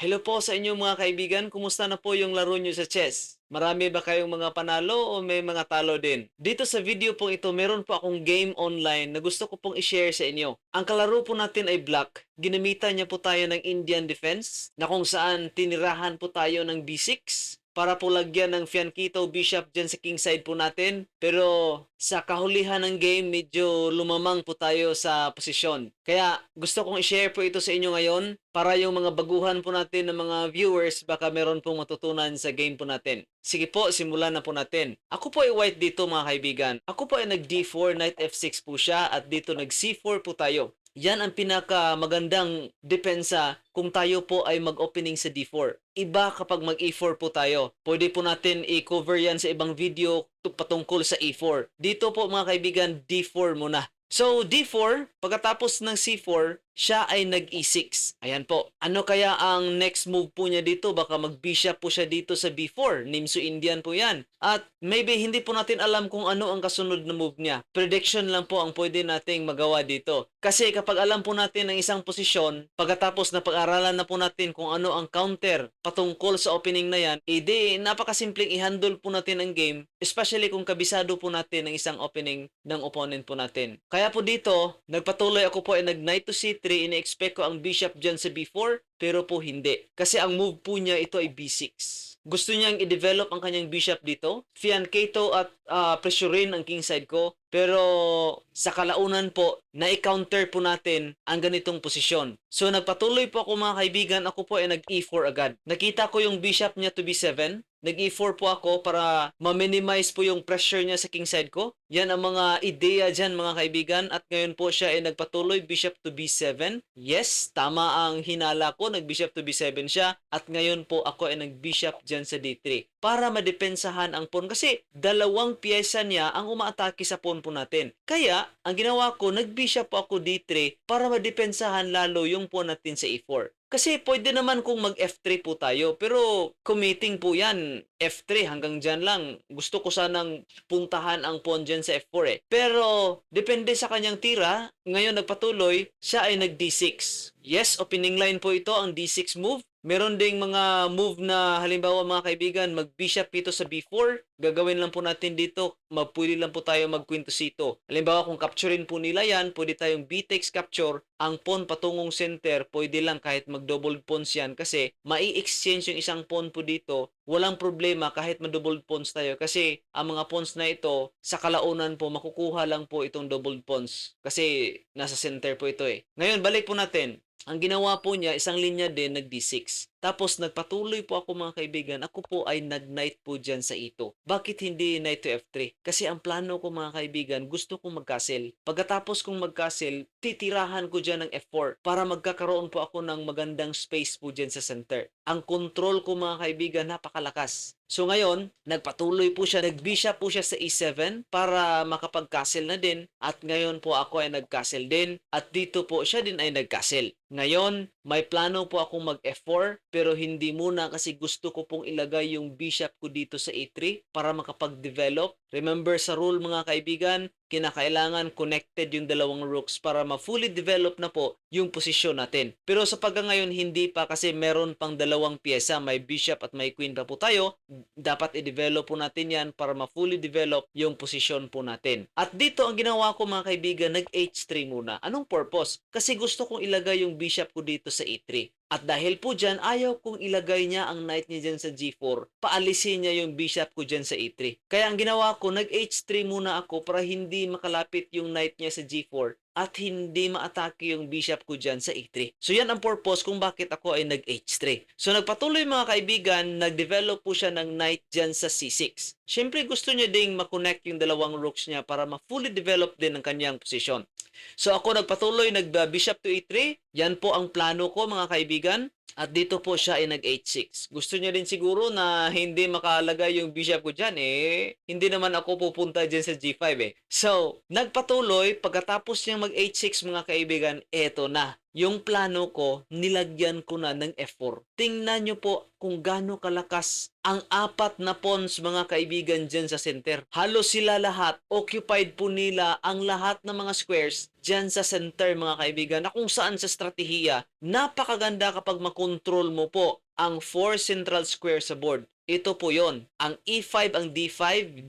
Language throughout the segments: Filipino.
Hello po sa inyo mga kaibigan, kumusta na po yung laro nyo sa chess? Marami ba kayong mga panalo o may mga talo din? Dito sa video pong ito, meron po akong game online na gusto ko pong i-share sa inyo. Ang kalaro po natin ay Black. Ginamitan niya po tayo ng Indian Defense na kung saan tinirahan po tayo ng B6 para po lagyan ng Fianchetto Bishop dyan sa king side po natin. Pero sa kahulihan ng game, medyo lumamang po tayo sa posisyon. Kaya gusto kong i-share po ito sa inyo ngayon para yung mga baguhan po natin ng mga viewers baka meron pong matutunan sa game po natin. Sige po, simulan na po natin. Ako po ay white dito mga kaibigan. Ako po ay nag D4, knight F6 po siya at dito nag C4 po tayo. Yan ang pinaka magandang depensa kung tayo po ay mag-opening sa D4. Iba kapag mag-E4 po tayo. Pwede po natin i-cover yan sa ibang video tu- patungkol sa E4. Dito po mga kaibigan, D4 muna. So, D4, pagkatapos ng C4, siya ay nag-E6. Ayan po. Ano kaya ang next move po niya dito? Baka mag-bishop po siya dito sa B4. Nimso Indian po yan. At maybe hindi po natin alam kung ano ang kasunod na move niya. Prediction lang po ang pwede nating magawa dito. Kasi kapag alam po natin ang isang posisyon, pagkatapos na pag-aralan na po natin kung ano ang counter patungkol sa opening na yan, edi napakasimpleng i-handle po natin ang game, especially kung kabisado po natin ang isang opening ng opponent po natin. Kaya po dito, nagpatuloy ako po ay nag-knight to c3, ini-expect ko ang bishop dyan sa b4, pero po hindi. Kasi ang move po niya ito ay b6. Gusto niyang i-develop ang kanyang bishop dito. Fianchetto at uh, pressurein ang king side ko. Pero sa kalaunan po, na-counter po natin ang ganitong posisyon. So nagpatuloy po ako mga kaibigan, ako po ay nag-e4 agad. Nakita ko yung bishop niya to b7. Nag-e4 po ako para ma-minimize po yung pressure niya sa king side ko. Yan ang mga ideya dyan mga kaibigan. At ngayon po siya ay nagpatuloy bishop to b7. Yes, tama ang hinala ko. Nag-bishop to b7 siya. At ngayon po ako ay nag-bishop dyan sa d3. Para madepensahan ang pawn. Kasi dalawang pyesa niya ang umaatake sa pawn po natin. Kaya, ang ginawa ko, nag-bishop po ako d3 para madepensahan lalo yung pawn natin sa e4. Kasi pwede naman kung mag F3 po tayo, pero committing po yan. F3 hanggang dyan lang. Gusto ko sanang puntahan ang pawn dyan sa F4 eh. Pero depende sa kanyang tira, ngayon nagpatuloy, siya ay nag D6. Yes, opening line po ito, ang D6 move. Meron ding mga move na halimbawa mga kaibigan, mag-bishop ito sa B4. Gagawin lang po natin dito, mapwede lang po tayo mag-queen to C2. Halimbawa kung capturein po nila yan, pwede tayong B takes capture. Ang pawn patungong center, pwede lang kahit mag-double pawns yan kasi mai-exchange yung isang pawn po dito. Walang problema kahit ma-double pawns tayo kasi ang mga pawns na ito, sa kalaunan po, makukuha lang po itong double pawns kasi nasa center po ito eh. Ngayon, balik po natin. Ang ginawa po niya, isang linya din, nag D6. Tapos nagpatuloy po ako mga kaibigan, ako po ay nag-knight po dyan sa ito. Bakit hindi knight to F3? Kasi ang plano ko mga kaibigan, gusto kong mag-castle. Pagkatapos kong mag-castle, titirahan ko dyan ng F4 para magkakaroon po ako ng magandang space po dyan sa center. Ang control ko mga kaibigan, napakalakas. So ngayon, nagpatuloy po siya, nag-bishop po siya sa E7 para makapag-castle na din. At ngayon po ako ay nag-castle din. At dito po siya din ay nag-castle. Ngayon, may plano po akong mag-F4 pero hindi muna kasi gusto ko pong ilagay yung bishop ko dito sa A3 para makapag-develop. Remember sa rule mga kaibigan, kinakailangan connected yung dalawang rooks para ma-fully develop na po yung posisyon natin. Pero sa pagka ngayon hindi pa kasi meron pang dalawang pyesa, may bishop at may queen pa po tayo. Dapat i-develop po natin yan para ma-fully develop yung posisyon po natin. At dito ang ginawa ko mga kaibigan, nag-H3 muna. Anong purpose? Kasi gusto kong ilagay yung bishop ko dito sa A3. At dahil po dyan, ayaw kong ilagay niya ang knight niya dyan sa G4. Paalisin niya yung bishop ko dyan sa E3. Kaya ang ginawa ko, nag-H3 muna ako para hindi makalapit yung knight niya sa G4 at hindi maatake yung bishop ko dyan sa E3. So yan ang purpose kung bakit ako ay nag-H3. So nagpatuloy mga kaibigan, nag-develop po siya ng knight dyan sa C6. Siyempre gusto niya ding makonect yung dalawang rooks niya para ma-fully develop din ang kanyang posisyon. So ako nagpatuloy, nag-bishop to E3. Yan po ang plano ko mga kaibigan. At dito po siya ay nag-H6. Gusto niya din siguro na hindi makalagay yung bishop ko dyan eh. Hindi naman ako pupunta dyan sa G5 eh. So, nagpatuloy, pagkatapos niyang mag-H6 mga kaibigan, eto na. Yung plano ko, nilagyan ko na ng F4. Tingnan nyo po kung gaano kalakas ang apat na pawns mga kaibigan dyan sa center. Halos sila lahat, occupied po nila ang lahat ng mga squares dyan sa center mga kaibigan na kung saan sa strategiya, napakaganda kapag makontrol mo po ang four central square sa board. Ito po yon Ang E5, ang D5,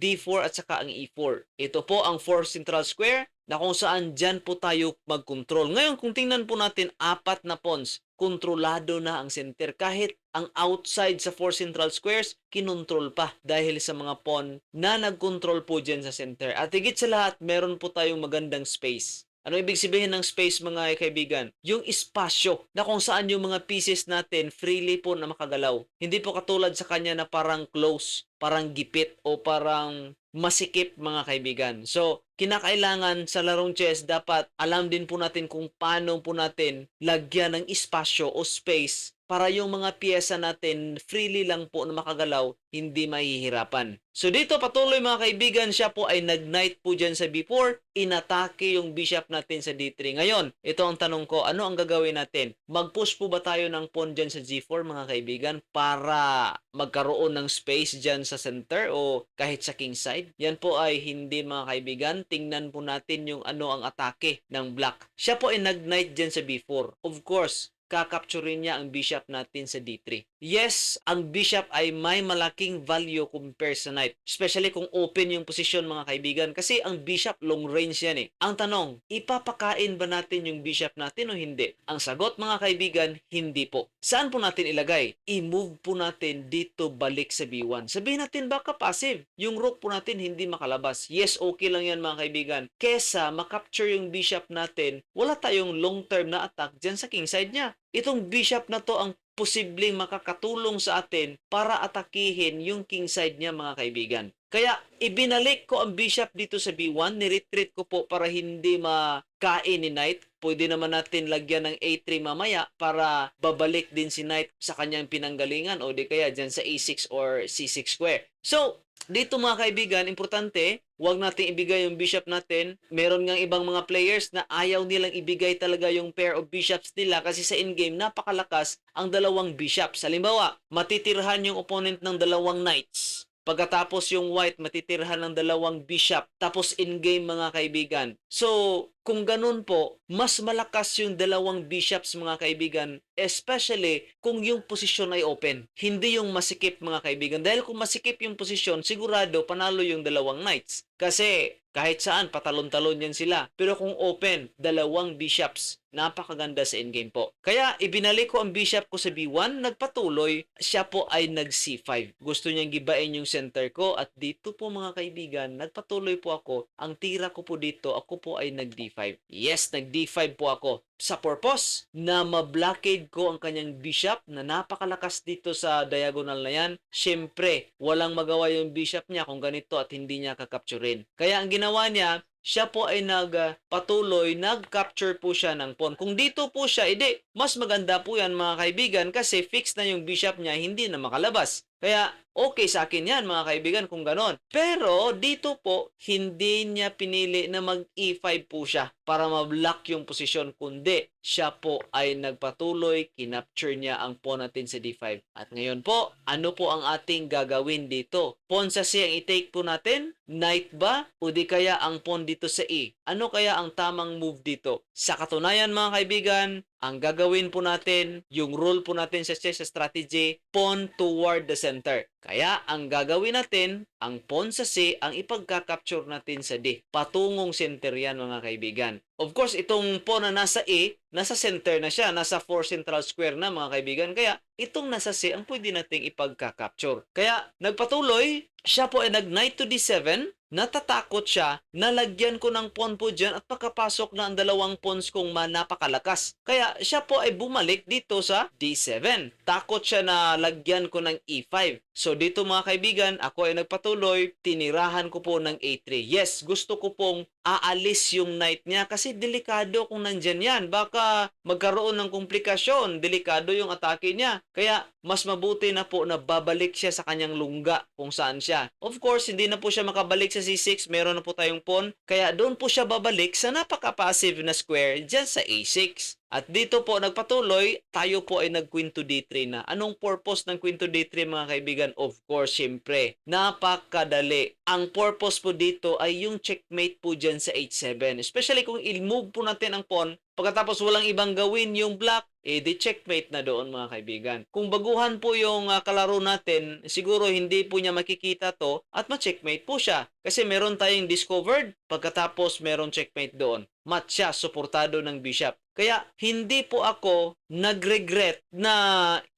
D4 at saka ang E4. Ito po ang four central square na kung saan dyan po tayo mag-control. Ngayon, kung tingnan po natin, apat na pawns, kontrolado na ang center. Kahit ang outside sa four central squares, kinontrol pa dahil sa mga pawn na nag-control po dyan sa center. At higit sa lahat, meron po tayong magandang space. Ano ibig sabihin ng space mga kaibigan? Yung espasyo na kung saan yung mga pieces natin freely po na makagalaw. Hindi po katulad sa kanya na parang close, parang gipit o parang masikip mga kaibigan. So, kinakailangan sa larong chess dapat alam din po natin kung paano po natin lagyan ng espasyo o space para yung mga piyesa natin freely lang po na makagalaw, hindi mahihirapan. So dito patuloy mga kaibigan, siya po ay nag-knight po dyan sa B4, inatake yung bishop natin sa D3. Ngayon, ito ang tanong ko, ano ang gagawin natin? Mag-push po ba tayo ng pawn dyan sa G4 mga kaibigan para magkaroon ng space dyan sa center o kahit sa king side? Yan po ay hindi mga kaibigan, tingnan po natin yung ano ang atake ng black. Siya po ay nag-knight dyan sa B4. Of course, kakapturin niya ang bishop natin sa D3. Yes, ang bishop ay may malaking value compare sa knight. Especially kung open yung posisyon mga kaibigan. Kasi ang bishop long range yan eh. Ang tanong, ipapakain ba natin yung bishop natin o hindi? Ang sagot mga kaibigan, hindi po. Saan po natin ilagay? I-move po natin dito balik sa B1. Sabihin natin baka passive. Yung rook po natin hindi makalabas. Yes, okay lang yan mga kaibigan. Kesa makapture yung bishop natin, wala tayong long-term na attack dyan sa king side niya. Itong bishop na to ang posibleng makakatulong sa atin para atakihin yung king side niya mga kaibigan. Kaya ibinalik ko ang bishop dito sa B1, ni-retreat ko po para hindi makain ni knight. Pwede naman natin lagyan ng A3 mamaya para babalik din si knight sa kanyang pinanggalingan o di kaya dyan sa A6 or C6 square. So, dito mga kaibigan, importante, huwag natin ibigay yung bishop natin. Meron ngang ibang mga players na ayaw nilang ibigay talaga yung pair of bishops nila kasi sa in-game napakalakas ang dalawang bishops. Halimbawa, matitirhan yung opponent ng dalawang knights. Pagkatapos yung white, matitirhan ng dalawang bishop. Tapos in-game mga kaibigan. So, kung ganun po, mas malakas yung dalawang bishops mga kaibigan, especially kung yung posisyon ay open. Hindi yung masikip mga kaibigan. Dahil kung masikip yung posisyon, sigurado panalo yung dalawang knights. Kasi kahit saan, patalon-talon yan sila. Pero kung open, dalawang bishops, napakaganda sa endgame po. Kaya ibinalik ko ang bishop ko sa B1, nagpatuloy, siya po ay nag C5. Gusto niyang gibain yung center ko at dito po mga kaibigan, nagpatuloy po ako. Ang tira ko po dito, ako po ay nag D5. Yes, nag D5 po ako sa purpose na ma-blockade ko ang kanyang bishop na napakalakas dito sa diagonal na yan. Siyempre, walang magawa yung bishop niya kung ganito at hindi niya kakapturin. Kaya ang ginawa niya, siya po ay nagpatuloy, nag-capture po siya ng pawn. Kung dito po siya, edi, mas maganda po yan mga kaibigan kasi fix na yung bishop niya, hindi na makalabas. Kaya okay sa akin yan mga kaibigan kung ganon. Pero dito po, hindi niya pinili na mag E5 po siya para ma-block yung posisyon kundi siya po ay nagpatuloy, kinapture niya ang pawn natin sa D5. At ngayon po, ano po ang ating gagawin dito? Pawn sa C ang i-take po natin? Knight ba? O di kaya ang pawn dito sa E? Ano kaya ang tamang move dito? Sa katunayan mga kaibigan, ang gagawin po natin, yung rule po natin sa chess strategy, pawn toward the center. Kaya ang gagawin natin, ang pawn sa C, ang ipagka-capture natin sa D. Patungong center yan mga kaibigan. Of course, itong pawn na nasa E, nasa center na siya, nasa 4 central square na mga kaibigan. Kaya itong nasa C ang pwede nating ipagka-capture. Kaya nagpatuloy, siya po ay nag-knight to D7, natatakot siya, nalagyan ko ng pawn po dyan at makapasok na ang dalawang pawns kong ma napakalakas. Kaya siya po ay bumalik dito sa D7. Takot siya na lagyan ko ng E5. So dito mga kaibigan, ako ay nagpatuloy, tinirahan ko po ng A3. Yes, gusto ko pong aalis yung knight niya kasi delikado kung nandyan yan. Baka magkaroon ng komplikasyon, delikado yung atake niya. Kaya mas mabuti na po na babalik siya sa kanyang lungga kung saan siya. Of course, hindi na po siya makabalik sa C6, meron na po tayong pawn. Kaya doon po siya babalik sa napaka-passive na square dyan sa A6. At dito po nagpatuloy, tayo po ay nag-queen to d3 na. Anong purpose ng queen to d3 mga kaibigan? Of course, syempre, napakadali. Ang purpose po dito ay yung checkmate po dyan sa h7. Especially kung il-move po natin ang pawn, pagkatapos walang ibang gawin yung black, eh di checkmate na doon mga kaibigan. Kung baguhan po yung ah, kalaro natin, siguro hindi po niya makikita to at ma-checkmate po siya. Kasi meron tayong discovered, pagkatapos meron checkmate doon. Mat siya, suportado ng bishop. Kaya hindi po ako nag-regret na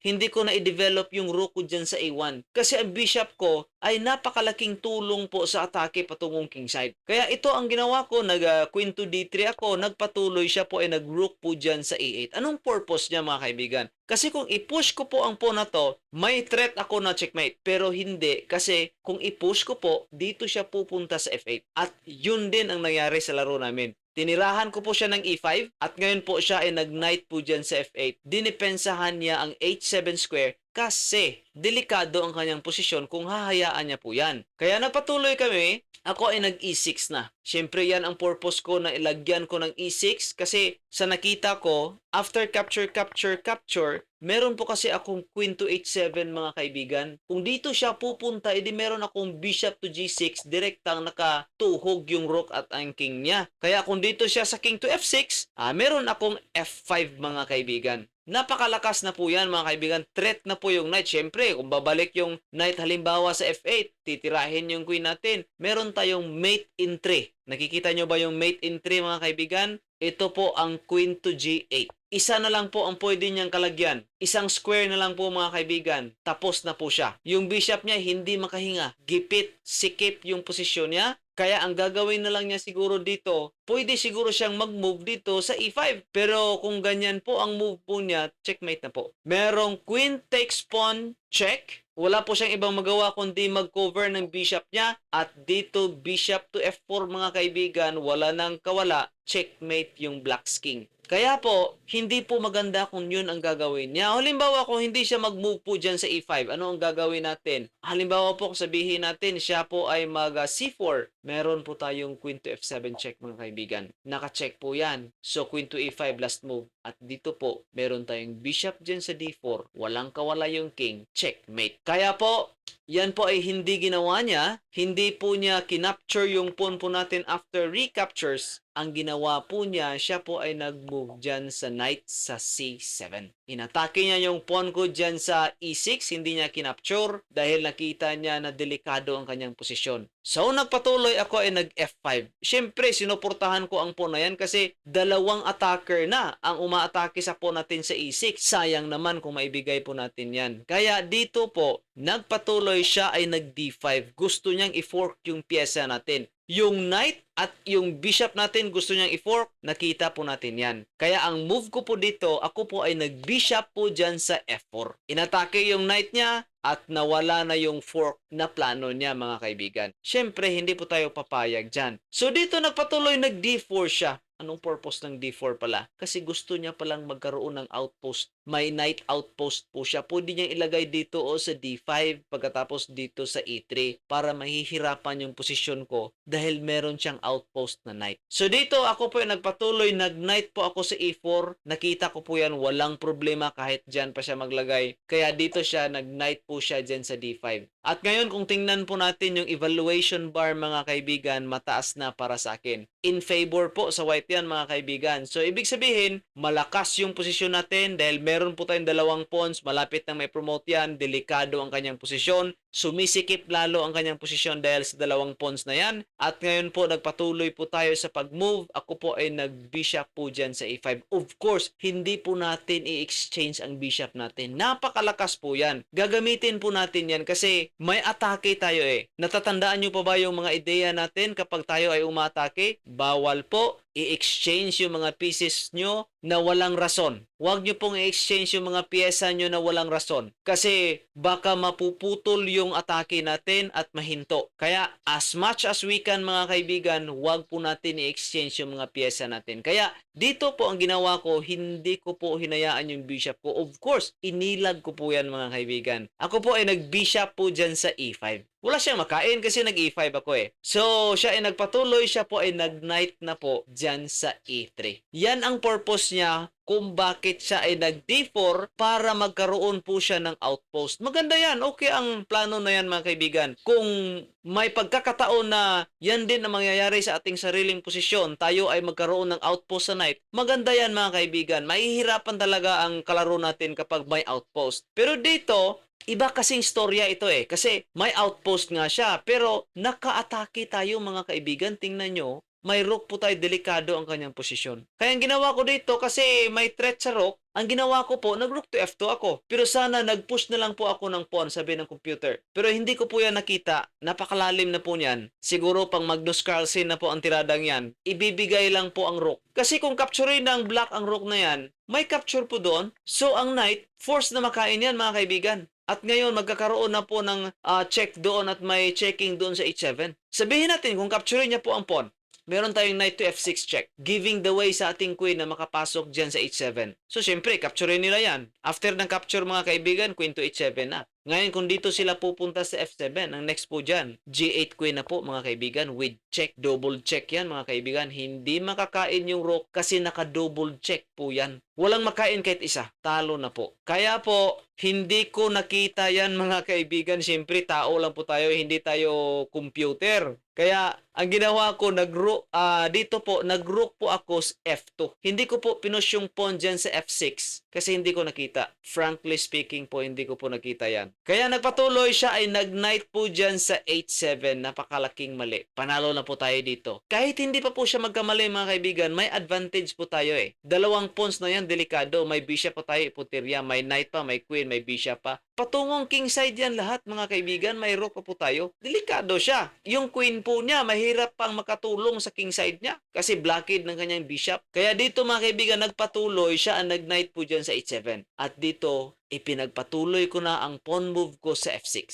hindi ko na i-develop yung rook ko dyan sa A1. Kasi ang bishop ko ay napakalaking tulong po sa atake patungong kingside. Kaya ito ang ginawa ko, nag uh, queen to d3 ako, nagpatuloy siya po ay nag-rook po dyan sa A8. Anong purpose niya mga kaibigan? Kasi kung i-push ko po ang pawn na to, may threat ako na checkmate. Pero hindi kasi kung i-push ko po, dito siya pupunta sa F8. At yun din ang nangyari sa laro namin. Tinirahan ko po siya ng E5 at ngayon po siya ay nag-knight po dyan sa F8. Dinipensahan niya ang H7 square kasi delikado ang kanyang posisyon kung hahayaan niya po yan. Kaya napatuloy kami, ako ay nag-E6 na. Siyempre yan ang purpose ko na ilagyan ko ng E6 kasi sa nakita ko, after capture, capture, capture, meron po kasi akong queen to H7 mga kaibigan. Kung dito siya pupunta, edi meron akong bishop to G6, direktang nakatuhog yung rook at ang king niya. Kaya kung dito siya sa king to F6, ah, meron akong F5 mga kaibigan. Napakalakas na po yan mga kaibigan. Threat na po yung knight. Siyempre, kung babalik yung knight halimbawa sa F8, titirahin yung queen natin. Meron tayong mate in 3. Nakikita nyo ba yung mate in 3 mga kaibigan? Ito po ang queen to G8. Isa na lang po ang pwede niyang kalagyan. Isang square na lang po mga kaibigan. Tapos na po siya. Yung bishop niya hindi makahinga. Gipit, sikip yung posisyon niya. Kaya ang gagawin na lang niya siguro dito, pwede siguro siyang mag-move dito sa E5. Pero kung ganyan po ang move po niya, checkmate na po. Merong queen takes pawn, check. Wala po siyang ibang magawa kundi mag-cover ng bishop niya. At dito, bishop to F4 mga kaibigan, wala nang kawala, checkmate yung black's king. Kaya po, hindi po maganda kung yun ang gagawin niya. Halimbawa, kung hindi siya mag-move po dyan sa E5, ano ang gagawin natin? Halimbawa po, kung sabihin natin, siya po ay mag uh, C4. Meron po tayong queen to F7 check mga kaibigan. Naka-check po yan. So, queen to E5 last move. At dito po, meron tayong bishop dyan sa D4. Walang kawala yung king. Checkmate. Kaya po, yan po ay hindi ginawa niya. Hindi po niya kinapture yung pawn po natin after recaptures. Ang ginawa po niya, siya po ay nag-move dyan sa knight sa C7. Inatake niya yung pawn ko dyan sa E6, hindi niya kinapture dahil nakita niya na delikado ang kanyang posisyon. So, nagpatuloy ako ay nag-F5. Siyempre, sinuportahan ko ang pawn na yan kasi dalawang attacker na ang umaatake sa pawn natin sa E6. Sayang naman kung maibigay po natin yan. Kaya dito po, nagpatuloy siya ay nag-D5. Gusto niyang i-fork yung pyesa natin. Yung knight at yung bishop natin gusto niyang i-fork, nakita po natin yan. Kaya ang move ko po dito, ako po ay nag-bishop po dyan sa F4. Inatake yung knight niya at nawala na yung fork na plano niya mga kaibigan. Siyempre, hindi po tayo papayag dyan. So dito nagpatuloy nag-D4 siya. Anong purpose ng D4 pala? Kasi gusto niya palang magkaroon ng outpost. May knight outpost po siya. Pwede niyang ilagay dito o sa D5 pagkatapos dito sa E3 para mahihirapan yung posisyon ko dahil meron siyang outpost na knight. So dito ako po yung nagpatuloy, nag-knight po ako sa E4. Nakita ko po yan, walang problema kahit dyan pa siya maglagay. Kaya dito siya, nag-knight po siya dyan sa D5. At ngayon kung tingnan po natin yung evaluation bar mga kaibigan, mataas na para sa akin. In favor po sa white yan mga kaibigan. So ibig sabihin, malakas yung posisyon natin dahil meron po tayong dalawang pawns, malapit na may promote yan, delikado ang kanyang posisyon, sumisikip lalo ang kanyang posisyon dahil sa dalawang pawns na yan. At ngayon po, nagpatuloy po tayo sa pag-move. Ako po ay nag-bishop po dyan sa A5. Of course, hindi po natin i-exchange ang bishop natin. Napakalakas po yan. Gagamitin po natin yan kasi may atake tayo eh. Natatandaan nyo pa ba yung mga ideya natin kapag tayo ay umatake? Bawal po i-exchange yung mga pieces nyo na walang rason. Huwag nyo pong i-exchange yung mga pyesa nyo na walang rason. Kasi baka mapuputol yung atake natin at mahinto. Kaya as much as we can mga kaibigan, huwag po natin i-exchange yung mga pyesa natin. Kaya dito po ang ginawa ko, hindi ko po hinayaan yung bishop ko. Of course, inilag ko po yan mga kaibigan. Ako po ay nag-bishop po dyan sa E5. Wala siyang makain kasi nag-E5 ako eh. So, siya ay nagpatuloy, siya po ay nag-knight na po dyan sa E3. Yan ang purpose niya kung bakit siya ay nag-D4 para magkaroon po siya ng outpost. Maganda yan. Okay ang plano na yan mga kaibigan. Kung may pagkakataon na yan din ang mangyayari sa ating sariling posisyon, tayo ay magkaroon ng outpost sa night, maganda yan mga kaibigan. Mahihirapan talaga ang kalaro natin kapag may outpost. Pero dito, Iba kasing storya ito eh. Kasi may outpost nga siya. Pero naka-atake tayo mga kaibigan. Tingnan nyo. May rook po tayo. Delikado ang kanyang posisyon. Kaya ang ginawa ko dito kasi may threat sa rook. Ang ginawa ko po, nag-rook to F2 ako. Pero sana nag-push na lang po ako ng pawn, sabi ng computer. Pero hindi ko po yan nakita. Napakalalim na po niyan. Siguro pang Magnus Carlsen na po ang tiradang yan. Ibibigay lang po ang rook. Kasi kung capture ng black ang rook na yan, may capture po doon. So ang knight, force na makain yan mga kaibigan. At ngayon, magkakaroon na po ng ah, check doon at may checking doon sa H7. Sabihin natin, kung capture niya po ang pawn, meron tayong knight to F6 check, giving the way sa ating queen na makapasok dyan sa H7. So, syempre, capture nila yan. After ng capture, mga kaibigan, queen to H7 na. Ngayon, kung dito sila pupunta sa F7, ang next po dyan, G8 queen na po, mga kaibigan, with check, double check yan, mga kaibigan. Hindi makakain yung rook kasi naka-double check po yan. Walang makain kahit isa. Talo na po. Kaya po, hindi ko nakita yan mga kaibigan. Siyempre, tao lang po tayo. Hindi tayo computer. Kaya, ang ginawa ko, nag ah, dito po, nag-rook po ako sa F2. Hindi ko po pinush yung pawn dyan sa F6 kasi hindi ko nakita. Frankly speaking po, hindi ko po nakita yan. Kaya nagpatuloy siya ay nag-knight po dyan sa H7. Napakalaking mali. Panalo na po tayo dito. Kahit hindi pa po siya magkamali mga kaibigan, may advantage po tayo eh. Dalawang pawns na yan, delikado. May bishop pa tayo, iputirya. May knight pa, may queen, may bishop pa. Patungong king side yan lahat mga kaibigan. May rook pa po tayo. Delikado siya. Yung queen po niya, mahirap pang makatulong sa king side niya. Kasi blockade ng kanyang bishop. Kaya dito mga kaibigan, nagpatuloy siya ang nag-knight po dyan sa H7. At dito, ipinagpatuloy ko na ang pawn move ko sa F6.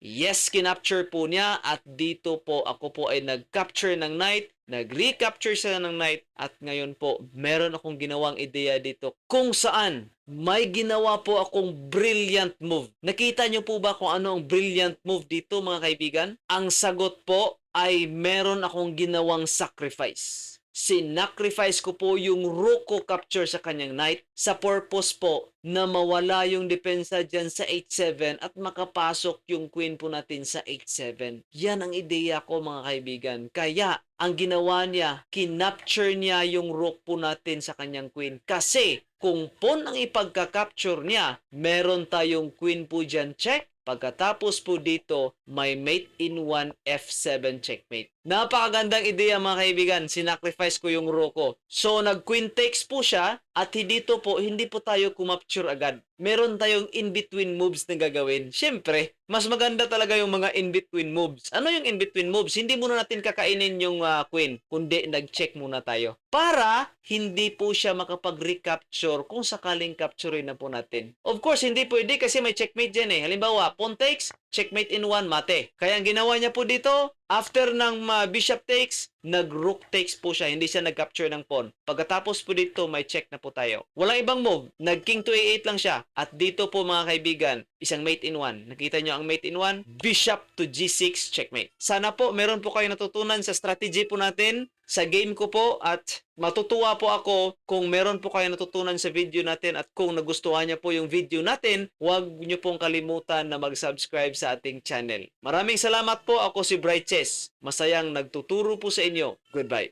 Yes, kinapture po niya at dito po ako po ay nag-capture ng knight, nag-recapture sila ng knight at ngayon po meron akong ginawang ideya dito kung saan may ginawa po akong brilliant move. Nakita niyo po ba kung ano ang brilliant move dito mga kaibigan? Ang sagot po ay meron akong ginawang sacrifice sinacrifice ko po yung rook ko capture sa kanyang knight sa purpose po na mawala yung depensa dyan sa 8-7 at makapasok yung queen po natin sa 8-7. Yan ang ideya ko mga kaibigan. Kaya ang ginawa niya, kinapture niya yung rook po natin sa kanyang queen. Kasi kung pawn ang ipagka-capture niya, meron tayong queen po dyan check. Pagkatapos po dito, may mate in 1 F7 checkmate. Napakagandang ideya mga kaibigan. Sinacrifice ko yung ko. So, nag-queen takes po siya at dito po, hindi po tayo kumapture agad. Meron tayong in-between moves na gagawin. Siyempre, mas maganda talaga yung mga in-between moves. Ano yung in-between moves? Hindi muna natin kakainin yung ah, queen, kundi nag-check muna tayo. Para hindi po siya makapag-recapture kung sakaling capture na po natin. Of course, hindi pwede kasi may checkmate dyan eh. Halimbawa, pawn takes, checkmate in one, mate. Kaya ang ginawa niya po dito, after ng uh, bishop takes, nag-rook takes po siya. Hindi siya nag-capture ng pawn. Pagkatapos po dito, may check na po tayo. Walang ibang move. Nag-king to a8 lang siya. At dito po mga kaibigan, isang mate in one. Nakita nyo ang mate in one? Bishop to g6, checkmate. Sana po, meron po kayo natutunan sa strategy po natin sa game ko po at matutuwa po ako kung meron po kayo natutunan sa video natin at kung nagustuhan niyo po yung video natin, huwag niyo pong kalimutan na mag-subscribe sa ating channel. Maraming salamat po. Ako si Bright Chess. Masayang nagtuturo po sa inyo. Goodbye.